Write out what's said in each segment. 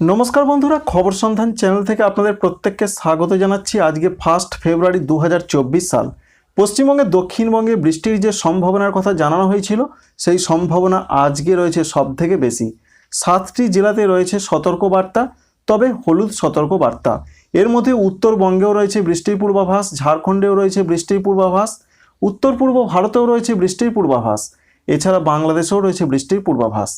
নমস্কার বন্ধুরা, খবর সন্ধান চ্যানেল থেকে আপনাদের প্রত্যেককে স্বাগত জানাচ্ছি আজকে ফার্স্ট ফেব্রুয়ারি দু হাজার চব্বিশ সাল। পশ্চিমবঙ্গে, দক্ষিণবঙ্গে বৃষ্টির যে সম্ভাবনার কথা জানানো হয়েছিল, সেই সম্ভাবনা আজকে রয়েছে সব থেকে বেশি। সাতটি জেলাতে রয়েছে সতর্কবার্তা, তবে হলুদ সতর্কবার্তা। এর মধ্যে উত্তরবঙ্গেও রয়েছে বৃষ্টির পূর্বাভাস, ঝাড়খণ্ডেও রয়েছে বৃষ্টির পূর্বাভাস উত্তর পূর্ব ভারতেও রয়েছে বৃষ্টির পূর্বাভাস। এছাড়া বাংলাদেশেও রয়েছে বৃষ্টির পূর্বাভাস।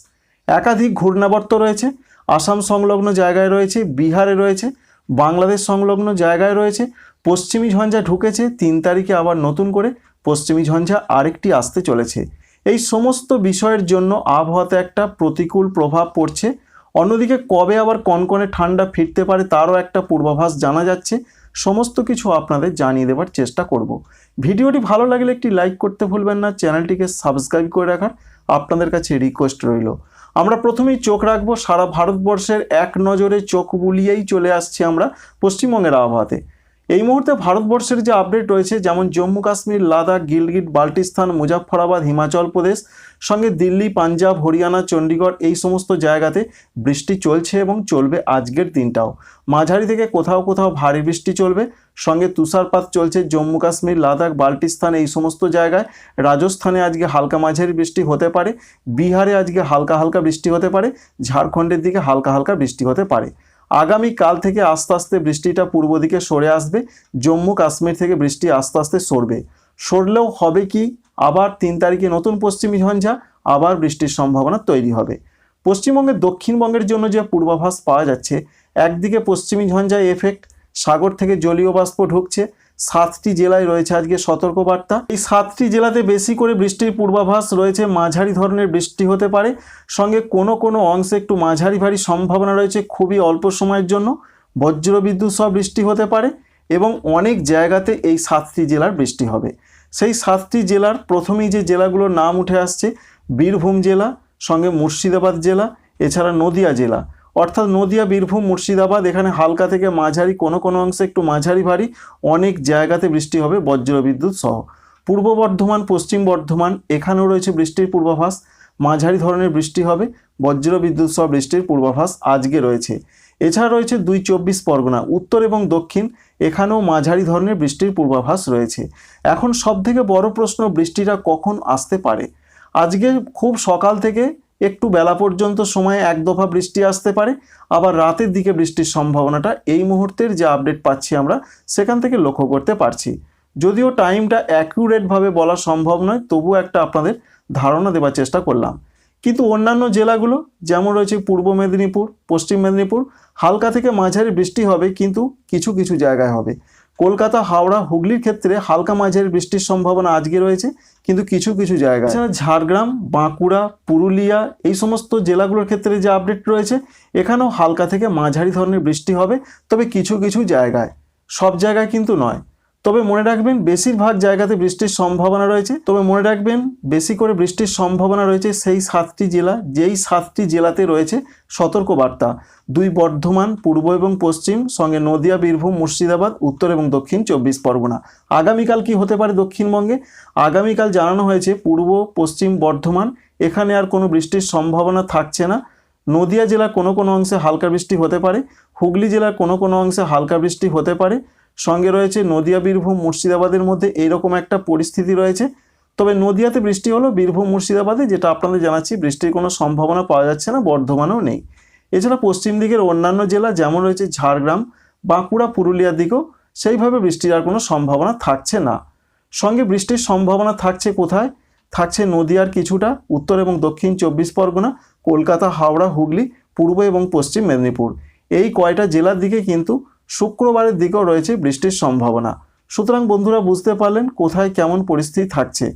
একাধিক ঘূর্ণাবর্ত রয়েছে আসাম সংলগ্ন জায়গায় রয়েছে, বিহারে রয়েছে, বাংলাদেশ সংলগ্ন জায়গায় রয়েছে, পশ্চিমী ঝঞ্ঝা ঢুকেছে, তিন তারিখে আবার নতুন করে পশ্চিমী ঝঞ্ঝা আরেকটি আসতে চলেছে। এই সমস্ত বিষয়ের জন্য আবহাওয়াতে একটা প্রতিকূল প্রভাব পড়ছে। অন্যদিকে কবে আবার কনকনে ঠান্ডা ফিরতে পারে তারও একটা পূর্বাভাস জানা যাচ্ছে। সমস্ত কিছু আপনাদের জানিয়ে দেওয়ার চেষ্টা করব। ভিডিওটি ভালো লাগলে একটি লাইক করতে ভুলবেন না, চ্যানেলটিকে সাবস্ক্রাইব করে রাখার আপনাদের কাছে রিকোয়েস্ট রইল। আমরা প্রথমেই চোখ রাখব, সারা ভারতবর্ষের এক নজরে চোখ বুলিয়েই চলে আসছি আমরা পশ্চিমবঙ্গের আবহাওয়াতে। এই মুহূর্তে ভারতবর্ষের যে আপডেট রয়েছে, যেমন জম্মু কাশ্মীর, লাদাখ, গিলগিট, বাল্টিস্তান, মুজাফফরাবাদ, হিমাচল প্রদেশ সঙ্গে দিল্লি, পাঞ্জাব, হরিয়ানা, চণ্ডীগড় এই সমস্ত জায়গাতে বৃষ্টি চলছে এবং চলবে আজকের দিনটাও। মাঝারি থেকে কোথাও কোথাও ভারী বৃষ্টি চলবে। সঙ্গে তুষারপাত চলছে জম্মু, কাশ্মীর, লাদাখ, বাল্টিস্তান এই সমস্ত জায়গায়। রাজস্থানে আজকে হালকা মাঝারি বৃষ্টি হতে পারে। বিহারে আজকে হালকা হালকা বৃষ্টি হতে পারে। ঝাড়খণ্ডের দিকে হালকা হালকা বৃষ্টি হতে পারে। আগামী কাল থেকে আস্তে আস্তে বৃষ্টিটা পূর্ব দিকে সরে আসবে। জম্মু, কাশ্মীর থেকে বৃষ্টি আস্তে আস্তে সরবে। সরলেও হবে কি? আবার তিন তারিখে নতুন পশ্চিমী ঝঞ্ঝা, আবার বৃষ্টির সম্ভাবনা তৈরি হবে। পশ্চিমবঙ্গের দক্ষিণবঙ্গের জন্য যে পূর্বাভাস পাওয়া যাচ্ছে, একদিকে পশ্চিমী ঝঞ্ঝায় এফেক্ট সাগর থেকে জলীয় বাষ্প ঢুকছে। সাতটি জেলায় রয়েছে আজকে সতর্কবার্তা। এই সাতটি জেলাতে বেশি করে বৃষ্টির পূর্বাভাস রয়েছে। মাঝারি ধরনের বৃষ্টি হতে পারে। সঙ্গে কোনো কোনো অংশে একটু মাঝারি ভারী সম্ভাবনা রয়েছে খুবই অল্প সময়ের জন্য। বজ্রবিদ্যুৎ সহ বৃষ্টি হতে পারে এবং অনেক জায়গাতে এই সাতটি জেলার বৃষ্টি হবে। সেই সাতটি জেলার প্রথমেই যে জেলাগুলোর নাম উঠে আসছে, বীরভূম জেলা, সঙ্গে মুর্শিদাবাদ জেলা, এছাড়া নদিয়া জেলা। অর্থাৎ নদিয়া, বীরভূম, মুর্শিদাবাদ, এখানে হালকা থেকে মাঝারি, কোনো কোনো অংশে একটু মাঝারি ভারী, অনেক জায়গাতে বৃষ্টি হবে বজ্রবিদ্যুৎ সহ। পূর্ব বর্ধমান, পশ্চিম বর্ধমান, এখানেও রয়েছে বৃষ্টির পূর্বাভাস। মাঝারি ধরনের বৃষ্টি হবে বজ্রবিদ্যুৎ সহ বৃষ্টির পূর্বাভাস আজকে রয়েছে। এছাড়া রয়েছে দুই চব্বিশ পরগনা, উত্তর এবং দক্ষিণ। এখানেও মাঝারি ধরনের বৃষ্টির পূর্বাভাস রয়েছে। এখন সবথেকে বড় প্রশ্ন, বৃষ্টিটা কখন আসতে পারে? আজকে খুব সকাল থেকে একটু বেলা পর্যন্ত সময়ে এক দফা বৃষ্টি আসতে পারে, আবার রাতের দিকে বৃষ্টির সম্ভাবনাটা এই মুহূর্তের যে আপডেট পাচ্ছি আমরা, সেখান থেকে লক্ষ্য করতে পারছি। যদিও টাইমটা অ্যাকুরেটভাবে বলা সম্ভব নয় তবু একটা আপনাদের ধারণা দেওয়ার চেষ্টা করলাম। কিন্তু অন্যান্য জেলাগুলো, যেমন রয়েছে পূর্ব মেদিনীপুর, পশ্চিম মেদিনীপুর, হালকা থেকে মাঝারি বৃষ্টি হবে, কিন্তু কিছু কিছু জায়গায় হবে। কলকাতা, হাওড়া, হুগলির ক্ষেত্রে হালকা মাঝারি বৃষ্টির সম্ভাবনা আজকে রয়েছে, কিন্তু কিছু কিছু জায়গায়। এছাড়া ঝাড়গ্রাম, বাঁকুড়া, পুরুলিয়া, এই সমস্ত জেলাগুলোর ক্ষেত্রে যে আপডেট রয়েছে, এখানেও হালকা থেকে মাঝারি ধরনের বৃষ্টি হবে, তবে কিছু কিছু জায়গায়। সব জায়গায় কিন্তু নয়। তবে মনে রাখবেন, বেশিরভাগ জায়গাতে বৃষ্টির সম্ভাবনা রয়েছে। তবে মনে রাখবেন, বেশি করে বৃষ্টির সম্ভাবনা রয়েছে সেই সাতটি জেলা, যেই সাতটি জেলাতে রয়েছে সতর্কবার্তা। দুই বর্ধমান, পূর্ব এবং পশ্চিম, সঙ্গে নদিয়া, বীরভূম, মুর্শিদাবাদ, উত্তর এবং দক্ষিণ চব্বিশ পরগনা। আগামীকাল কি হতে পারে দক্ষিণবঙ্গে? আগামীকাল জানানো হয়েছে, পূর্ব, পশ্চিম, বর্ধমান, এখানে আর কোনো বৃষ্টির সম্ভাবনা থাকছে না। নদিয়া জেলার কোনো কোনো অংশে হালকা বৃষ্টি হতে পারে, হুগলি জেলার কোনো কোনো অংশে হালকা বৃষ্টি হতে পারে। সঙ্গে রয়েছে নদিয়া, বীরভূম, মুর্শিদাবাদের মধ্যে এইরকম একটা পরিস্থিতি রয়েছে। তবে নদিয়াতে বৃষ্টি হলো, বীরভূম, মুর্শিদাবাদে যেটা আপনাদের জানাচ্ছি, বৃষ্টির কোনো সম্ভাবনা পাওয়া যাচ্ছে না, বর্ধমানেও নেই। এছাড়া পশ্চিম দিকের অন্যান্য জেলা যেমন রয়েছে ঝাড়গ্রাম, বাঁকুড়া পুরুলিয়ার দিকেও সেইভাবে বৃষ্টির আর কোনো সম্ভাবনা থাকছে না। সঙ্গে বৃষ্টির সম্ভাবনা থাকছে কোথায়? থাকছে নদিয়ার কিছুটা উত্তর এবং দক্ষিণ চব্বিশ পরগনা, কলকাতা, হাওড়া, হুগলি, পূর্ব এবং পশ্চিম মেদিনীপুর। এই কয়টা জেলার দিকে কিন্তু শুক্রবারের দিকেও রয়েছে বৃষ্টির সম্ভাবনা। সুতরাং বন্ধুরা বুঝতে পারলেন কোথায় কেমন পরিস্থিতি থাকছে।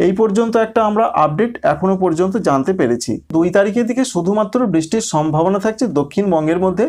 এই পর্যন্ত একটা আমরা আপডেট এখনও পর্যন্ত জানতে পেরেছি। দুই তারিখের দিকে শুধুমাত্র বৃষ্টির সম্ভাবনা থাকছে দক্ষিণবঙ্গের মধ্যে।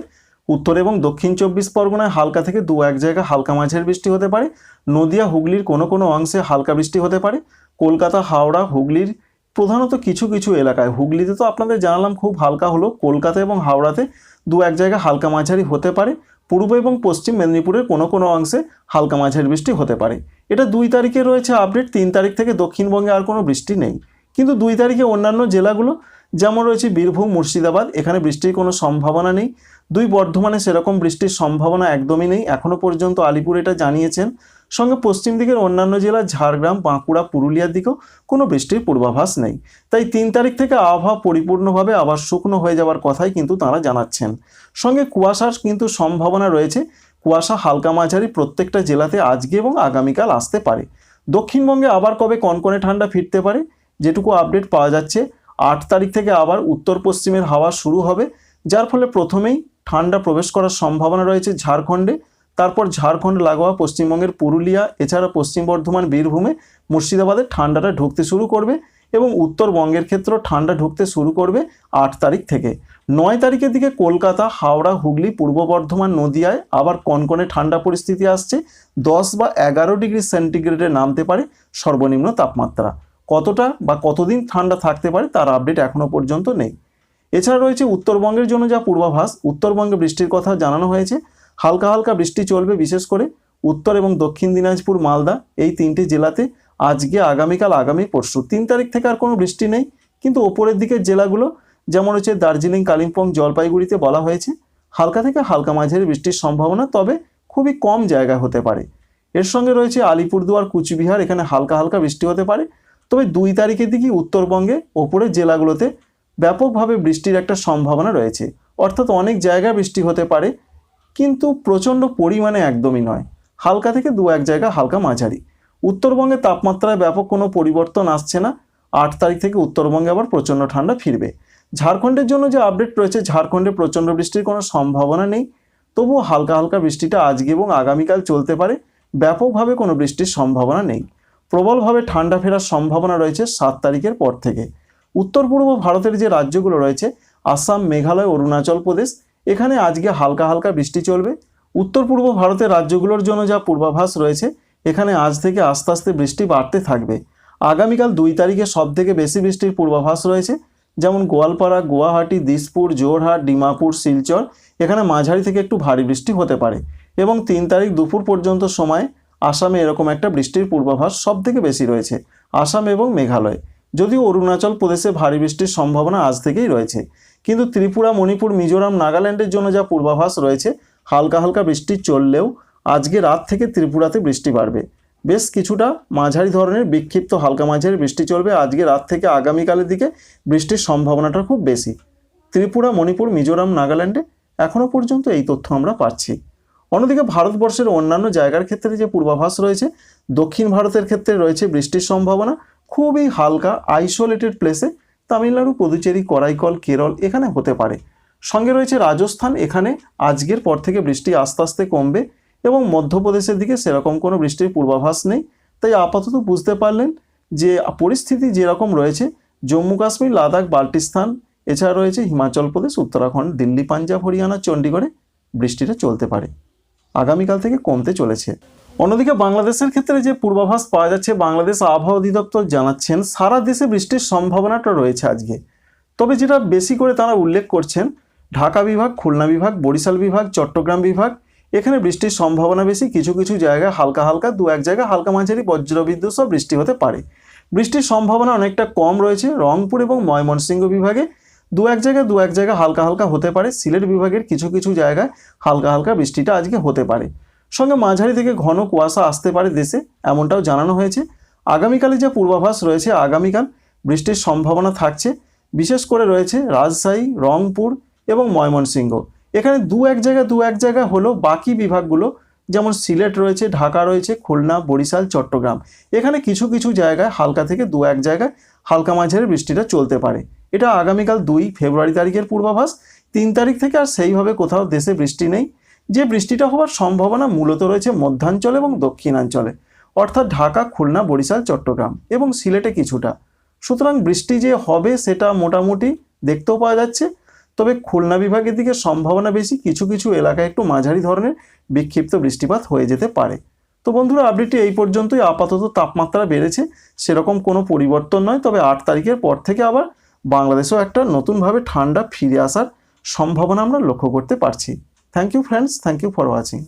উত্তর এবং দক্ষিণ চব্বিশ পরগনায় হালকা থেকে দু এক জায়গায় হালকা মাঝের বৃষ্টি হতে পারে। নদিয়া, হুগলির কোনো কোনো অংশে হালকা বৃষ্টি হতে পারে। কলকাতা, হাওড়া, হুগলির প্রধানত কিছু কিছু এলাকায়। হুগলিতে তো আপনাদের জানালাম খুব হালকা হলো কলকাতা এবং হাওড়াতে দু এক জায়গায় হালকা মাঝারি হতে পারে। পূর্ব এবং পশ্চিম মেদিনীপুরের কোনো কোনো অংশে হালকা মাঝারি বৃষ্টি হতে পারে। এটা দুই তারিখে রয়েছে আপডেট, তিন তারিখ থেকে দক্ষিণবঙ্গে আর কোনো বৃষ্টি নেই। কিন্তু দুই তারিখে অন্যান্য জেলাগুলো, যেমন রয়েছে বীরভূম, মুর্শিদাবাদ, এখানে বৃষ্টির কোনো সম্ভাবনা নেই। দুই বর্ধমানে সেরকম বৃষ্টির সম্ভাবনা একদমই নেই। এখনও পর্যন্ত আলিপুর এটা জানিয়েছেন। সঙ্গে পশ্চিম দিকের অন্যান্য জেলা ঝাড়গ্রাম, বাঁকুড়া, পুরুলিয়ার দিকেও কোনো বৃষ্টির পূর্বাভাস নেই। তাই তিন তারিখ থেকে আবহাওয়া পরিপূর্ণভাবে আবার শুকনো হয়ে যাওয়ার কথাই কিন্তু তাঁরা জানাচ্ছেন। সঙ্গে কুয়াশার কিন্তু সম্ভাবনা রয়েছে। কুয়াশা, হালকা মাঝারি প্রত্যেকটা জেলাতে আজকে এবং আগামীকাল আসতে পারে। দক্ষিণবঙ্গে আবার কবে কনকনে ঠান্ডা ফিরতে পারে যেটুকু আপডেট পাওয়া যাচ্ছে। আট তারিখ থেকে আবার উত্তর পশ্চিমের হাওয়া শুরু হবে, যার ফলে প্রথমেই ঠান্ডা প্রবেশ করার সম্ভাবনা রয়েছে ঝাড়খণ্ডে। তারপর ঝাড়খণ্ড, লাগোয়া, পশ্চিমবঙ্গের পুরুলিয়া, এছাড়া পশ্চিম বর্ধমান, বীরভূমে মুর্শিদাবাদে ঠান্ডাটা ঢুকতে শুরু করবে এবং উত্তরবঙ্গের ক্ষেত্রেও ঠান্ডা ঢুকতে শুরু করবে আট তারিখ থেকে। নয় তারিখের দিকে কলকাতা, হাওড়া, হুগলি, পূর্ব বর্ধমান, নদিয়ায় আবার কনকনে ঠান্ডা পরিস্থিতি আসছে। দশ বা এগারো ডিগ্রি সেন্টিগ্রেডে নামতে পারে সর্বনিম্ন তাপমাত্রা। কতটা বা কতদিন ঠান্ডা থাকতে পারে তার আপডেট এখনও পর্যন্ত নেই। এছাড়া রয়েছে উত্তরবঙ্গের জন্য যা পূর্বাভাস, উত্তরবঙ্গে বৃষ্টির কথা জানানো হয়েছে। হালকা হালকা বৃষ্টি চলবে বিশেষ করে উত্তর এবং দক্ষিণ দিনাজপুর, মালদা এই তিনটি জেলাতে। আজকে, আগামীকাল, আগামী পরশু। তিন তারিখ থেকে আর কোনো বৃষ্টি নেই, কিন্তু ওপরের দিকের জেলাগুলো যেমন হচ্ছে দার্জিলিং, কালিম্পং, জলপাইগুড়িতে বলা হয়েছে, হালকা থেকে হালকা মাঝারি বৃষ্টির সম্ভাবনা, তবে খুবই কম জায়গা হতে পারে। এর সঙ্গে রয়েছে আলিপুরদুয়ার, কুচবিহার, এখানে হালকা হালকা বৃষ্টি হতে পারে। তবে দুই তারিখের দিকে উত্তরবঙ্গে ওপরের জেলাগুলোতে ব্যাপকভাবে বৃষ্টির একটা সম্ভাবনা রয়েছে। অর্থাৎ অনেক জায়গায় বৃষ্টি হতে পারে, কিন্তু প্রচণ্ড পরিমাণে একদমই নয়। হালকা থেকে দু এক জায়গা হালকা মাঝারি। উত্তরবঙ্গে তাপমাত্রায় ব্যাপক কোনো পরিবর্তন আসছে না। আট তারিখ থেকে উত্তরবঙ্গে আবার প্রচণ্ড ঠান্ডা ফিরবে। ঝাড়খণ্ডের জন্য যে আপডেট রয়েছে, ঝাড়খণ্ডে প্রচণ্ড বৃষ্টির কোনো সম্ভাবনা নেই। তবুও হালকা হালকা বৃষ্টিটা আজকে এবং আগামীকাল চলতে পারে। ব্যাপকভাবে কোনো বৃষ্টির সম্ভাবনা নেই। প্রবলভাবে ঠান্ডা ফেরার সম্ভাবনা রয়েছে সাত তারিখের পর থেকে। উত্তর পূর্ব ভারতের যে রাজ্যগুলো রয়েছে, আসাম, মেঘালয়, অরুণাচল প্রদেশ, এখানে আজকে হালকা হালকা বৃষ্টি চলবে। উত্তর পূর্ব ভারতের রাজ্যগুলোর জন্য যা পূর্বাভাস রয়েছে, এখানে আজ থেকে আস্তে আস্তে বৃষ্টি বাড়তে থাকবে। আগামীকাল দুই তারিখে সব থেকে বেশি বৃষ্টির পূর্বাভাস রয়েছে, যেমন গোয়ালপাড়া, গুয়াহাটি, দিসপুর জোরহাট ডিমাপুর, শিলচর। এখানে মাঝারি থেকে একটু ভারী বৃষ্টি হতে পারে এবং তিন তারিখ দুপুর পর্যন্ত সময় আসামে এরকম একটা বৃষ্টির পূর্বাভাস সব থেকে বেশি রয়েছে। আসাম এবং মেঘালয়। যদিও অরুণাচল প্রদেশে ভারী বৃষ্টির সম্ভাবনা আজ থেকেই রয়েছে। কিন্তু ত্রিপুরা, মণিপুর, মিজোরাম, নাগাল্যান্ডের জন্য যা পূর্বাভাস রয়েছে, হালকা হালকা বৃষ্টি চললেও আজকে রাত থেকে ত্রিপুরাতে বৃষ্টি বাড়বে। বেশ কিছুটা মাঝারি ধরনের বিক্ষিপ্ত হালকা মাঝারি বৃষ্টি চলবে আজকে রাত থেকে আগামীকালের দিকে। বৃষ্টির সম্ভাবনাটা খুব বেশি। ত্রিপুরা, মণিপুর, মিজোরাম, নাগাল্যান্ডে এখনও পর্যন্ত এই তথ্য আমরা পাচ্ছি। অন্যদিকে ভারতবর্ষের অন্যান্য জায়গার ক্ষেত্রে যে পূর্বাভাস রয়েছে, দক্ষিণ ভারতের ক্ষেত্রে রয়েছে বৃষ্টির সম্ভাবনা, খুবই হালকা আইসোলেটেড প্লেসে তামিলনাড়ু, পুদুচেরি, করাইকল, কেরল এখানে হতে পারে। সঙ্গে রয়েছে রাজস্থান, এখানে আজকের পর থেকে বৃষ্টি আস্তে আস্তে কমবে এবং মধ্যপ্রদেশের দিকে সেরকম কোনো বৃষ্টির পূর্বাভাস নেই। তাই আপাতত বুঝতে পারলেন যে পরিস্থিতি যেরকম রয়েছে, জম্মু কাশ্মীর, লাদাখ, বাল্টিস্তান, এছাড়া রয়েছে হিমাচল প্রদেশ, উত্তরাখণ্ড, দিল্লি, পাঞ্জাব, হরিয়ানা চণ্ডীগড়ে বৃষ্টিটা চলতে পারে। আগামীকাল থেকে কমতে চলেছে। অন্যদিকে বাংলাদেশের ক্ষেত্রে যে পূর্বাভাস পাওয়া যাচ্ছে, বাংলাদেশ আবহাওয়া অধিদপ্তর জানাচ্ছেন, সারা দেশে বৃষ্টির সম্ভাবনাটা রয়েছে আজকে। তবে যেটা বেশি করে তারা উল্লেখ করছেন, ঢাকা বিভাগ, খুলনা বিভাগ, বরিশাল বিভাগ, চট্টগ্রাম বিভাগ, এখানে বৃষ্টির সম্ভাবনা বেশি। কিছু কিছু জায়গায় হালকা হালকা, দু এক জায়গায় হালকা মাঝারি বজ্রবিদ্যুৎ সব বৃষ্টি হতে পারে। বৃষ্টির সম্ভাবনা অনেকটা কম রয়েছে, রংপুর এবং ময়মনসিংহ বিভাগে। দু এক জায়গায় দু এক জায়গায় হালকা হালকা হতে পারে। সিলেট বিভাগের কিছু কিছু জায়গায় হালকা হালকা বৃষ্টিটা আজকে হতে পারে। সঙ্গে মাঝারি থেকে ঘন কুয়াশা আসতে পারে দেশে, এমনটাও জানানো হয়েছে। আগামীকালে যে পূর্বাভাস রয়েছে আগামীকাল, বৃষ্টির সম্ভাবনা থাকছে। বিশেষ করে রয়েছে রাজশাহী, রংপুর এবং ময়মনসিংহ। এখানে দু এক জায়গায় দু এক জায়গায় হলো বাকি বিভাগগুলো, যেমন সিলেট রয়েছে, ঢাকা রয়েছে, খুলনা, বরিশাল, চট্টগ্রাম। এখানে কিছু কিছু জায়গায় হালকা থেকে দু এক জায়গায় হালকা মাঝারি বৃষ্টিটা চলতে পারে। এটা আগামীকাল দুই ফেব্রুয়ারি তারিখের পূর্বাভাস। তিন তারিখ থেকে আর সেইভাবে কোথাও দেশে বৃষ্টি নেই। যে বৃষ্টিটা হওয়ার সম্ভাবনা মূলত রয়েছে মধ্যাঞ্চল এবং দক্ষিণাঞ্চলে, অর্থাৎ ঢাকা, খুলনা, বরিশাল, চট্টগ্রাম এবং সিলেটে কিছুটা। সুতরাং বৃষ্টি যে হবে সেটা মোটামুটি দেখতেও পাওয়া যাচ্ছে। তবে খুলনা বিভাগের দিকে সম্ভাবনা বেশি। কিছু কিছু এলাকায় একটু মাঝারি ধরনের বিক্ষিপ্ত বৃষ্টিপাত হয়ে যেতে পারে। তো বন্ধুরা আপডেটটি এই পর্যন্তই। আপাতত তাপমাত্রা বেড়েছে, সেরকম কোনো পরিবর্তন নয়। তবে আট তারিখের পর থেকে আবার বাংলাদেশেও একটা নতুনভাবে ঠান্ডা ফিরে আসার সম্ভাবনা আমরা লক্ষ্য করতে পারছি। Thank you friends thank you for watching